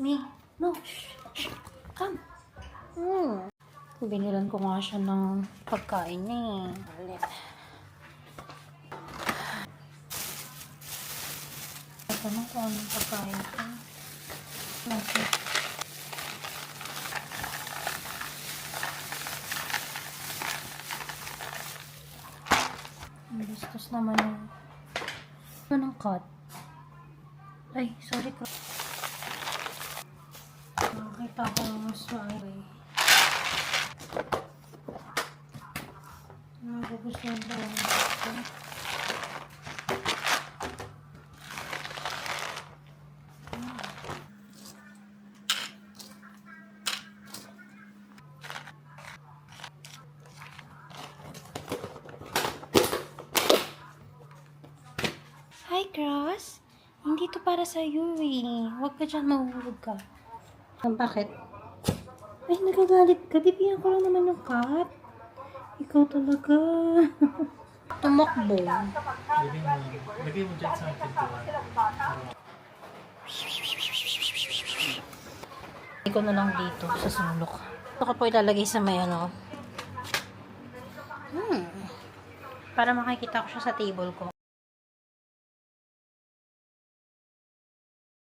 Me. No. Come. Hmm. Binilan ko nga siya ng pagkain niya eh. Ulit. Tanong ko anong pagkain ko. Okay. Bastos naman yung... Ano ng cut? Ay, sorry mas maayos. Nagugustuhan ko lang ito. Hi, Cross. Hindi to para sa iyo eh. Huwag ka dyan, mahulog ka. Ah, bakit? Ay, nagagalit ka. Bibigyan ko lang naman yung cat. Ikaw talaga. Tumakbo. Lagay mo, lagay mo dyan sa pintuan. Ikaw na lang dito sa sulok. Ito ko po ilalagay sa may ano. Hmm. Para makikita ko siya sa table ko.